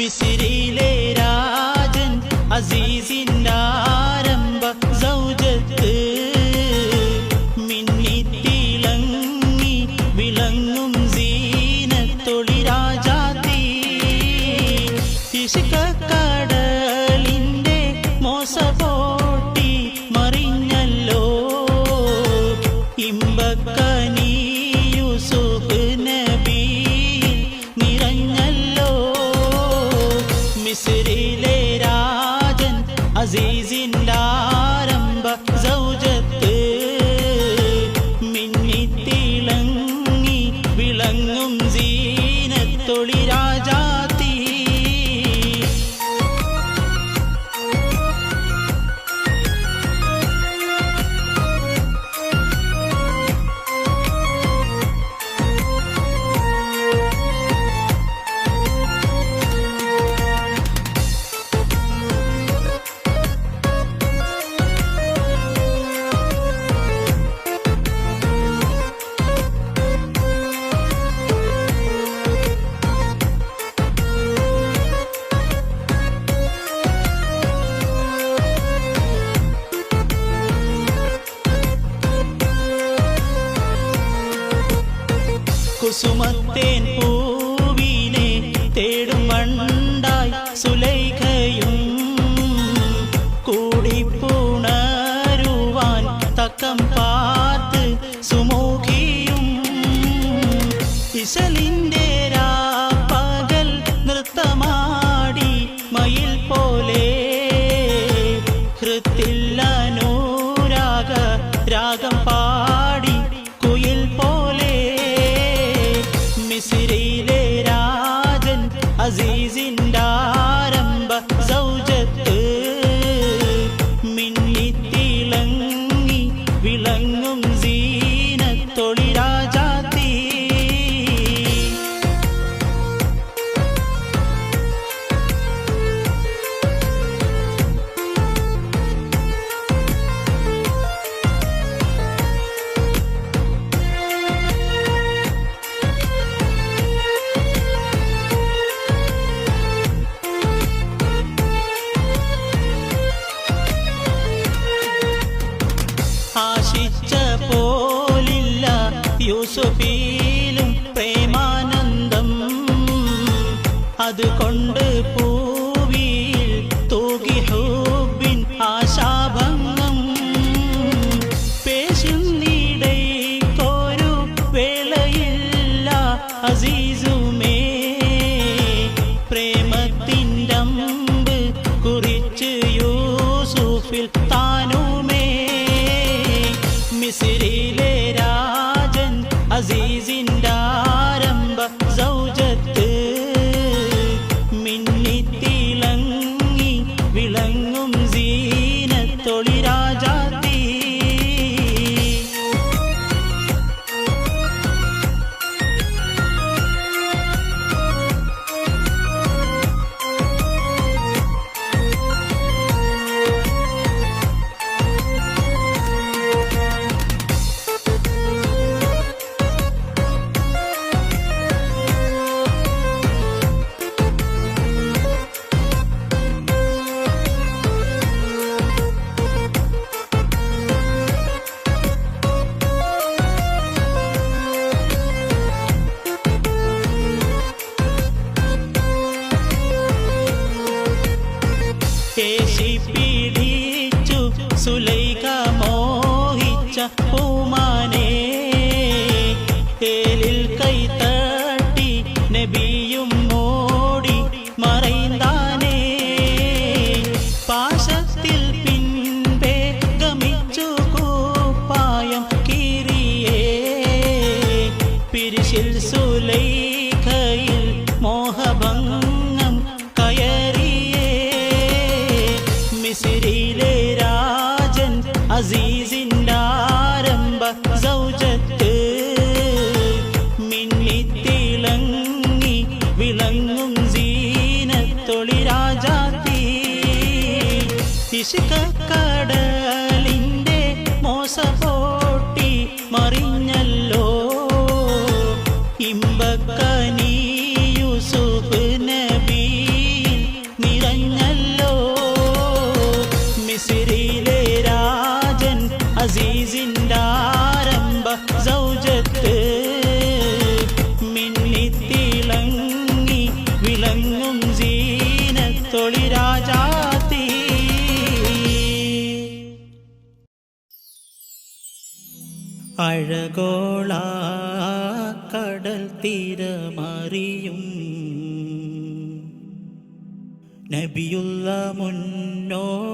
മിസിരിയിലെ azizun Maria. അഴകോള കടൽ തീരമറിയും. നബിയുള്ള മുന്നോട്ടോടുകയായി.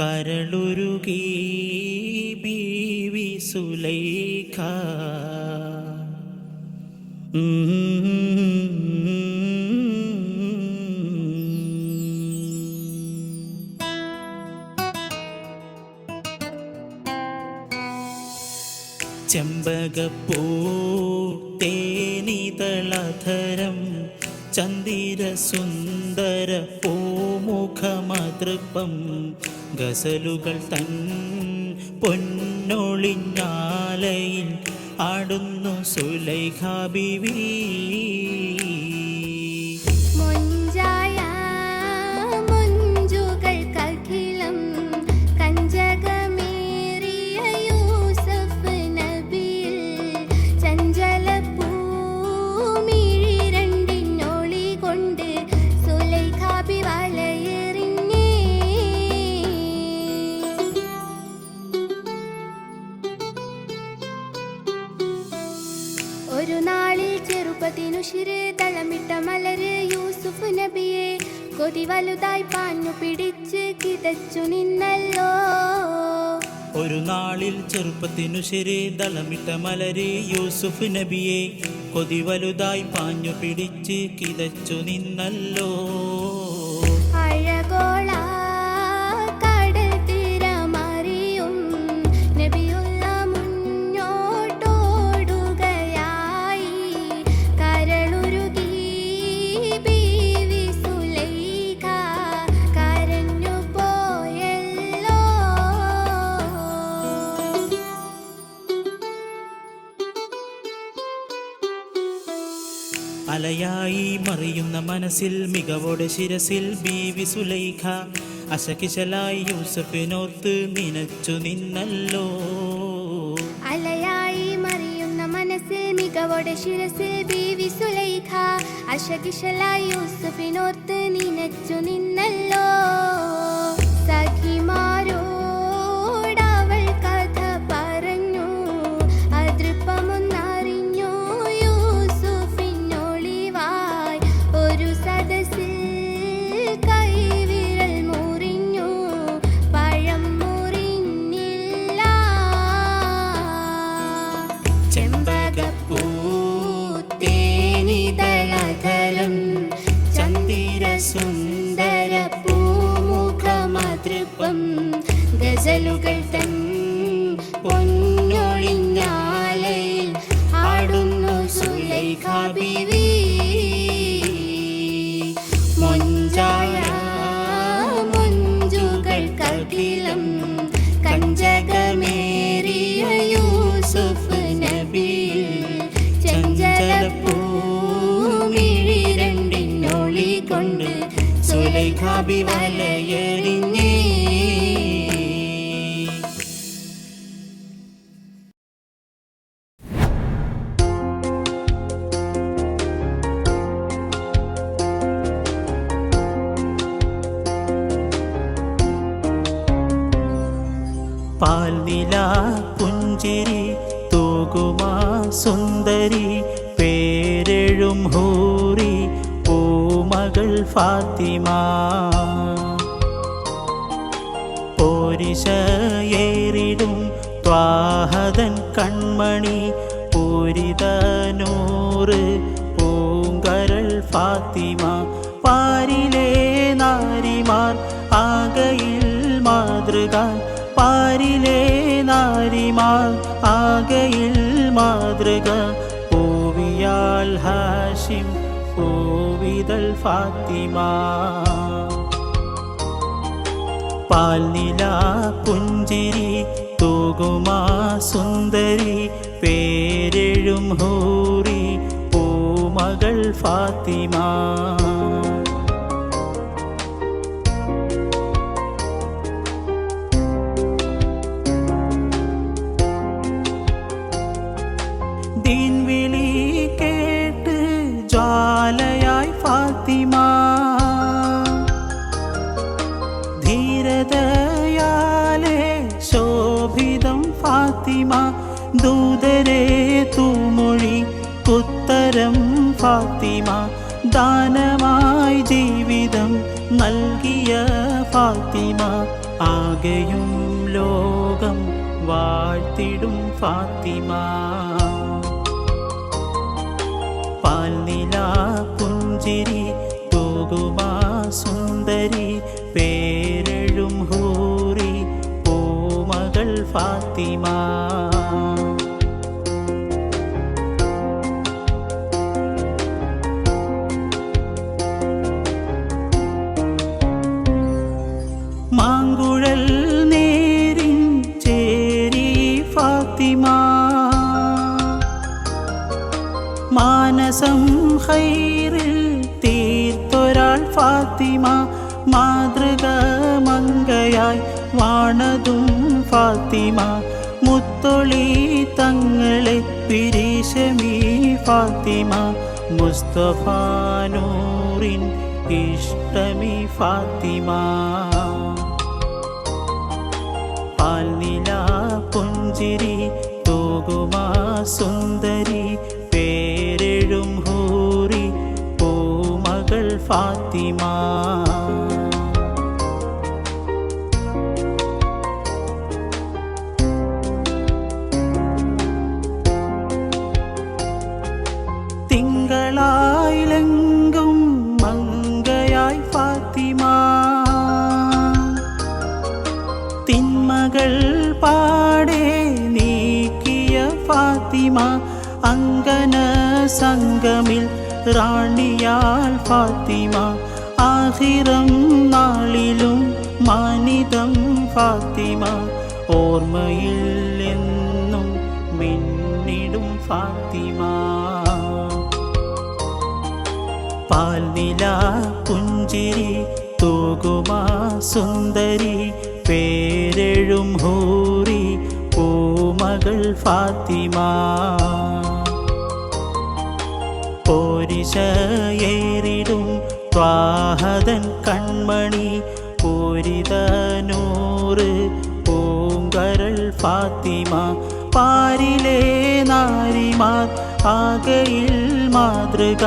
കരളുരുകി ബീവി സുലൈഖ. ചെമ്പകപ്പൂ തേനിതളധരം ചന്ദിര സുന്ദര പൂമുഖമതൃപ്പം ഗസലുകൾ തൻ പൊന്നൊളിഞ്ഞാലയിൽ ആടുന്നു സുലൈഖ കൊതി വലുതായി പാഞ്ഞു പിടിച്ച് കിതച്ചു നിന്നല്ലോ. ഒരു നാളിൽ ചെറുപ്പത്തിനു ശരി ദളമിട്ട മലരി യൂസുഫ് നബിയെ കൊതി വലുതായി പാഞ്ഞു പിടിച്ച് കിതച്ചു നിന്നല്ലോ. അലയായി മറിയുന്ന മനസ്സിൽ മികവോടെ ശിരസിൽ ബീവി സുലൈഖ. അശകിശലായി യൂസഫിനോത്ത് നിനച്ചു നിന്നല്ലോ. അലയായി മറിയുന്ന മനസ്സിൽ മികവോടെ ശിരസിൽ ബീവി സുലൈഖ. അശകിശലായി യൂസുഫിനോർത്ത് നിനച്ചു നിന്നല്ലോ. സുന്ദര പൂമുഖമതൃപ്പം ഗസലുകൾ തൻ കൊണ്ട് സുലൈഖാബി വലയെറിഞ്ഞേ പാൽനില സുന്ദരി പേരെഴും ഹൂറി പൂമകൾ ഫാത്തിമ. പോരിശയേറിടും ത്വാഹതൻ കൺമണി. പൂരിതനൂറ് പൂങ്കരൾ ഫാത്തിമ. പാരിലെ നാരിമാർ ആകയിൽ മാതൃക. പാരിലെ നാരിമാർ ആകയിൽ മാതൃക. പൂവിയാൽ ഹാഷിം പൂവിതൾ ഫാത്തിമ. പാൽനില പുഞ്ചിരി തൂകുമാ സുന്ദരി പേരെഴും ഹൂറി പൂമകൾ ഫാത്തിമ. ഫാത്തിമ ദാനമായി ജീവിതം നൽകിയ ഫാത്തിമ. ആകെയും ലോകം വാഴ്ത്തിടും ഫാത്തിമ. പാൽനില പുഞ്ചിരി പോകുമാ സുന്ദരി പേരെഴും ഹൂറി പൂമകൾ ഫാത്തിമ. മാനസം ഹൈറിൽ തീർത്തൊരാൾ ഫാത്തിമ മാതൃക മങ്കയായി വാണതും ഫാത്തിമ. മുത്തൊളി തങ്ങളെ പിരീശമീ ഫാത്തിമ. മുസ്തഫാനൂറിൻ ഇഷ്ടമി ഫാത്തിമ. പാൽനില പുഞ്ചിരി തൂകുമാ സുന്ദരി ഫാത്തിമ. തിങ്കളായിലെങ്കും മങ്കയായി ഫാത്തിമ. തിന്മകൾ പാടെ നീക്കിയ ഫാത്തിമ. അങ്കന സംഗമിൽ റാണിയാൽ ഫാത്തിമ. ആഹിറം നാളിലും മാനിതം ഫാത്തിമ. ഓർമ്മയിൽ എന്നും മിന്നിടും ഫാത്തിമ. പാൽനില പുഞ്ചിരി തൂകുമാ സുന്ദരി പേരെഴും ഹൂറി പൂമകൾ ഫാത്തിമ. പോരിശയേറിടും ത്വാഹതൻ കൺമണി പൂരിതനൂറ് പൂങ്കരൾ ഫാത്തിമ. പാരിലെ നാരിമാർ ആകയിൽ മാതൃക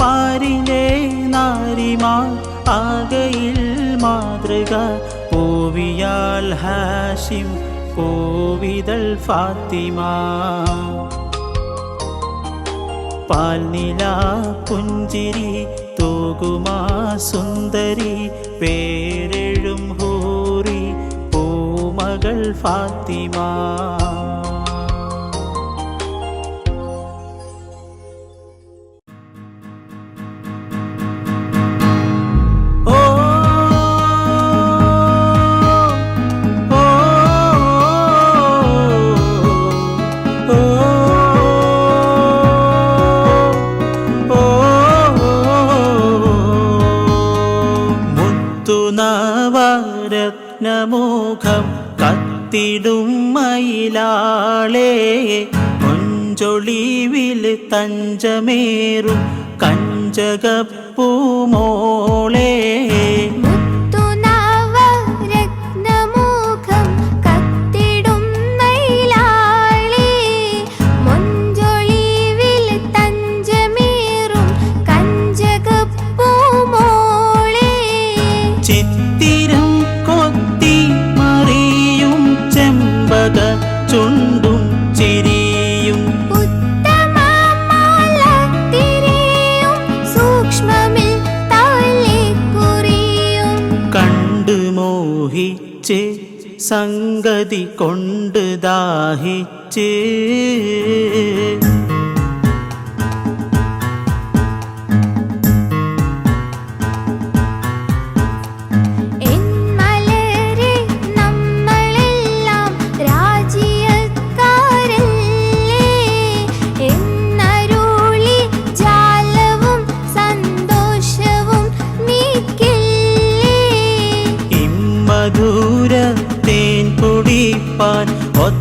പാരിലെ നാരിമാർ ആകയിൽ മാതൃക. പൂവിയാൽ ഹാഷിം പൂവിതൾ ഫാത്തിമ. പാൽനില പുഞ്ചിരി തൂകുമാ സുന്ദരി പേരെഴും ഹൂറി പൂമകൾ ഫാത്തിമ. മയിലാളേ കൊഞ്ചൊളിവിൽ തഞ്ചമേറും കഞ്ചകപ്പൂമോളേ സംഗതി കൊണ്ട് ദാഹിച്ച്. পার পথ